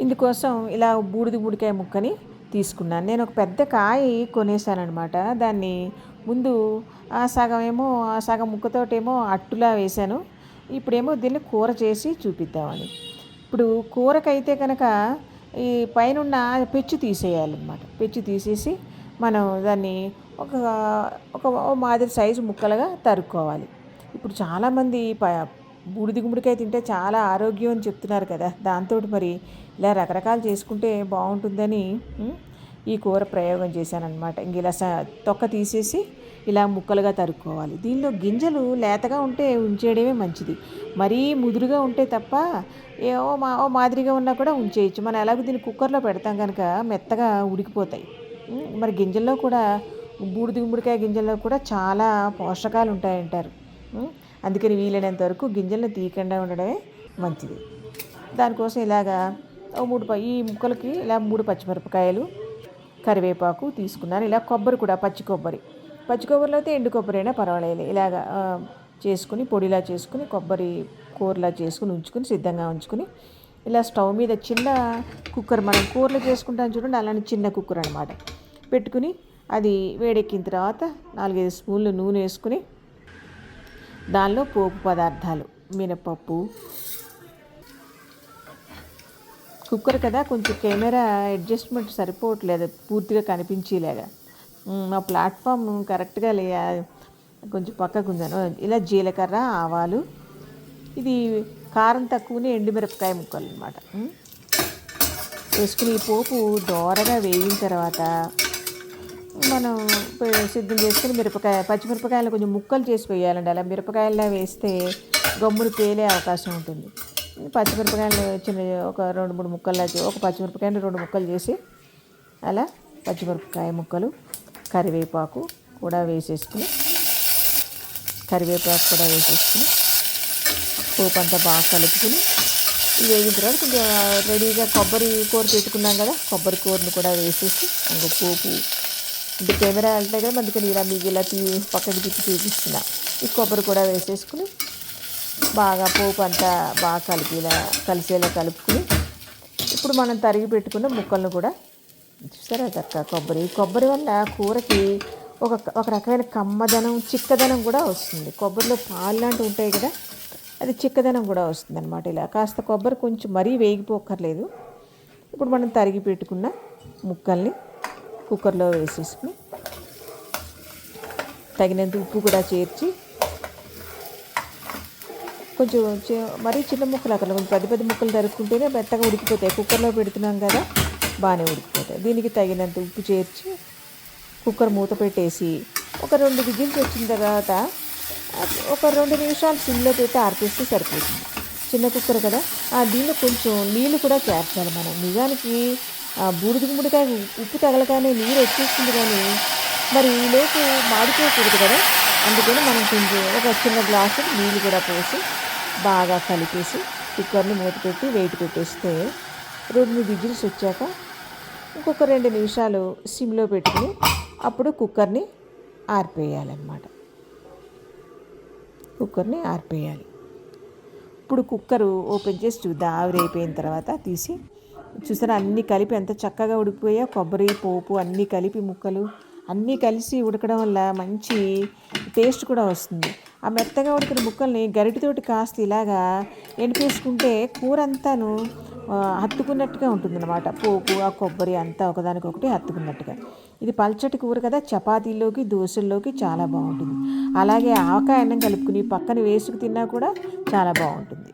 ఇందుకోసం ఇలా బూడిది బూడికాయ ముక్కని తీసుకున్నాను. నేను ఒక పెద్ద కాయ కొనేసానమాట దాన్ని ముందు ఆ సగం ఏమో ఆ సగం ముక్కతోటేమో అట్టులా వేశాను. ఇప్పుడేమో దీన్ని కూర చేసి చూపిద్దామని. ఇప్పుడు కూరకైతే కనుక ఈ పైన ఉన్న పెచ్చు తీసేయాలన్నమాట. పెచ్చు తీసేసి మనం దాన్ని ఒక ఒక మాదిరి సైజు ముక్కలుగా తరుక్కోవాలి. ఇప్పుడు చాలామంది ప బూడిది గుమ్మడికాయ తింటే చాలా ఆరోగ్యం అని చెప్తున్నారు కదా. దాంతో మరి ఇలా రకరకాలు చేసుకుంటే బాగుంటుందని ఈ కూర ప్రయోగం చేశానమాట ఇంక ఇలా స- తొక్క తీసేసి ఇలా ముక్కలుగా తరుక్కోవాలి. దీనిలో గింజలు లేతగా ఉంటే ఉంచేయడమే మంచిది. మరీ ముదురుగా ఉంటే తప్ప ఏవో మా ఓ మాదిరిగా ఉన్నా కూడా ఉంచేయచ్చు. మనం ఎలాగో దీన్ని కుక్కర్లో పెడతాం కనుక మెత్తగా ఉడికిపోతాయి. మరి గింజల్లో కూడా బూడిది గుమ్మడికాయ గింజల్లో కూడా చాలా పోషకాలు ఉంటాయంటారు. అందుకని వీలైనంత వరకు గింజలను తీయకుండా ఉండడమే మంచిది. దానికోసం ఇలాగా ఓ మూడు ప- ఈ ముక్కలకి ఇలా మూడు పచ్చిమిరపకాయలు కరివేపాకు తీసుకున్నాను. ఇలా కొబ్బరి కూడా పచ్చి కొబ్బరి. పచ్చి కొబ్బరిలో అయితే ఎండు కొబ్బరి అయినా పర్వాలేదు. ఇలాగా చేసుకుని పొడిలా చేసుకుని కొబ్బరి కూరలా చేసుకుని ఉంచుకుని సిద్ధంగా ఉంచుకుని ఇలా స్టవ్ మీద చిన్న కుక్కర్ మనం కూరలు చేసుకుంటాం చూడండి అలానే చిన్న కుక్కర్ అనమాట పెట్టుకుని అది వేడెక్కిన తర్వాత నాలుగైదు స్పూన్లు నూనె వేసుకుని దానిలో పోపు పదార్థాలు మినపప్పు. కుక్కర్ కదా కొంచెం కెమెరా అడ్జస్ట్మెంట్ సరిపోవట్లేదు పూర్తిగా కనిపించేలాగా మా ప్లాట్ఫామ్ కరెక్ట్గా లే కొంచెం పక్కకు ఉందాను ఇలా జీలకర్ర ఆవాలు. ఇది కారం తక్కువనే ఎండుమిరపకాయ ముక్కలు అనమాట వేసుకుని ఈ పోపు దోరగా వేగిన తర్వాత మనం సిద్ధం చేసుకుని మిరపకాయ పచ్చిమిరపకాయలు కొంచెం ముక్కలు చేసి వేయాలండి. అలా మిరపకాయల్లో వేస్తే గమ్ములు పేలే అవకాశం ఉంటుంది. పచ్చిమిరపకాయలు చిన్న ఒక రెండు మూడు ముక్కలు ఒక పచ్చిమిరపకాయలు రెండు ముక్కలు చేసి అలా పచ్చిమిరపకాయ ముక్కలు కరివేపాకు కూడా వేసేసుకుని కరివేపాకు కూడా వేసేసుకుని పోపు అంతా బాగా కలుపుకుని వేగిన తర్వాత కొంచెం రెడీగా కొబ్బరి కూర పెట్టుకున్నాం కదా కొబ్బరి కూరను కూడా వేసేసి ఇంకో పోపు అంటే కెమెరా అంటే కదా అందుకని ఇలా మీకు ఇలా తీ పక్కకి తిప్పి చూపిస్తున్నా. ఈ కొబ్బరి కూడా వేసేసుకుని బాగా పోపు అంతా బాగా కలిపి ఇలా కలిసేలా కలుపుకుని ఇప్పుడు మనం తరిగి పెట్టుకున్న ముక్కలను కూడా చూసారా చక్క కొబ్బరి? కొబ్బరి వల్ల కూరకి ఒక ఒక రకమైన కమ్మదనం చిక్కదనం కూడా వస్తుంది. కొబ్బరిలో పాలు లాంటివి ఉంటాయి కదా అది చిక్కదనం కూడా వస్తుంది అనమాట ఇలా. కాస్త కొబ్బరి కొంచెం మరీ వేగిపోక్కర్లేదు. ఇప్పుడు మనం తరిగి పెట్టుకున్న ముక్కల్ని కుక్కర్లో వేసేసుకుని తగినంత ఉప్పు కూడా చేర్చి కొంచెం మరీ చిన్న ముక్కలు అక్కడ కొంచెం పెద్ద పెద్ద ముక్కలు తరుక్కుంటేనే మెత్తగా ఉడికిపోతాయి. కుక్కర్లో పెడుతున్నాం కదా బాగానే ఉడికిపోతాయి. దీనికి తగినంత ఉప్పు చేర్చి కుక్కర్ మూత పెట్టేసి ఒక రెండు విజిల్స్ వచ్చిన తర్వాత ఒక రెండు నిమిషాలు సిమ్లో పెట్టి ఆర్పేస్తే సరిపోతుంది. చిన్న కుక్కర్ కదా. ఆ దీనిలో కొంచెం నీళ్ళు కూడా చేర్చాలి మనం. నిజానికి ఆ బూడిద గుమ్మడికాయ ఉప్పు తగలగానే నీరు వచ్చేస్తుంది కానీ మరి ఈలోపు మాడిపోకూడదు కదా? అందుకని మనం కొంచెం ఒక చిన్న గ్లాసు నీళ్ళు కూడా పోసి బాగా కలిపేసి కుక్కర్ని మూత పెట్టి వెయిట్ పెట్టేస్తే రెండు విజిల్స్ వచ్చాక ఇంకొక రెండు నిమిషాలు సిమ్లో పెట్టుకుని అప్పుడు కుక్కర్ని ఆర్పేయాలన్నమాట. కుక్కర్ని ఆర్పేయాలి. ఇప్పుడు కుక్కరు ఓపెన్ చేసి చూద్దాం ఆవిరి అయిపోయిన తర్వాత తీసి చూసారా? అన్నీ కలిపి ఎంత చక్కగా ఉడికిపోయా? కొబ్బరి పోపు అన్నీ కలిపి ముక్కలు అన్నీ కలిసి ఉడకడం వల్ల మంచి టేస్ట్ కూడా వస్తుంది. ఆ మెత్తగా ఉడికిన ముక్కల్ని గరిటితోటి కాస్త ఇలాగా ఎండిపేసుకుంటే కూర అంతాను హత్తుకున్నట్టుగా ఉంటుందన్నమాట. పోపు ఆ కొబ్బరి అంతా ఒకదానికొకటి హత్తుకున్నట్టుగా. ఇది పల్చటి కూర కదా? చపాతీల్లోకి దోశల్లోకి చాలా బాగుంటుంది. అలాగే ఆవకాయ అన్నం కలుపుకుని పక్కన వేసుకు తిన్నా కూడా చాలా బాగుంటుంది.